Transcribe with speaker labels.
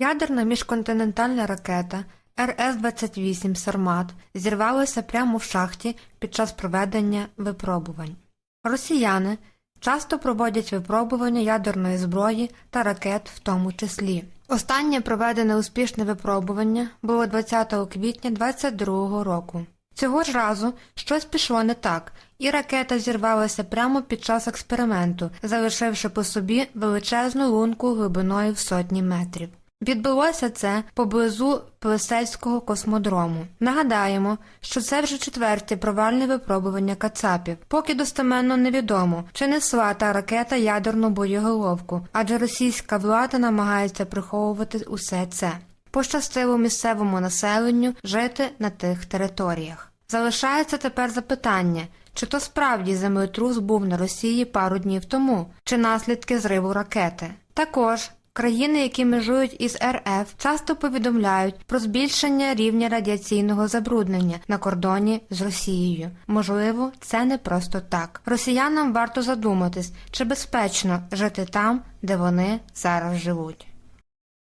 Speaker 1: Ядерна міжконтинентальна ракета РС-28 «Сармат» зірвалася прямо в шахті під час проведення випробувань. Росіяни часто проводять випробування ядерної зброї та ракет в тому числі. Останнє проведене успішне випробування було 20 квітня 2022 року. Цього ж разу щось пішло не так, і ракета зірвалася прямо під час експерименту, залишивши по собі величезну лунку глибиною в сотні метрів. Відбулося це поблизу Плесельського космодрому. Нагадаємо, що це вже четверте провальне випробування кацапів. Поки достеменно невідомо, чи несла та ракета ядерну боєголовку, адже російська влада намагається приховувати усе це. Пощастило місцевому населенню жити на тих територіях. Залишається тепер запитання, чи то справді землетрус був на Росії пару днів тому, чи наслідки зриву ракети. Також країни, які межують із РФ, часто повідомляють про збільшення рівня радіаційного забруднення на кордоні з Росією. Можливо, це не просто так. Росіянам варто задуматись, чи безпечно жити там, де вони зараз живуть.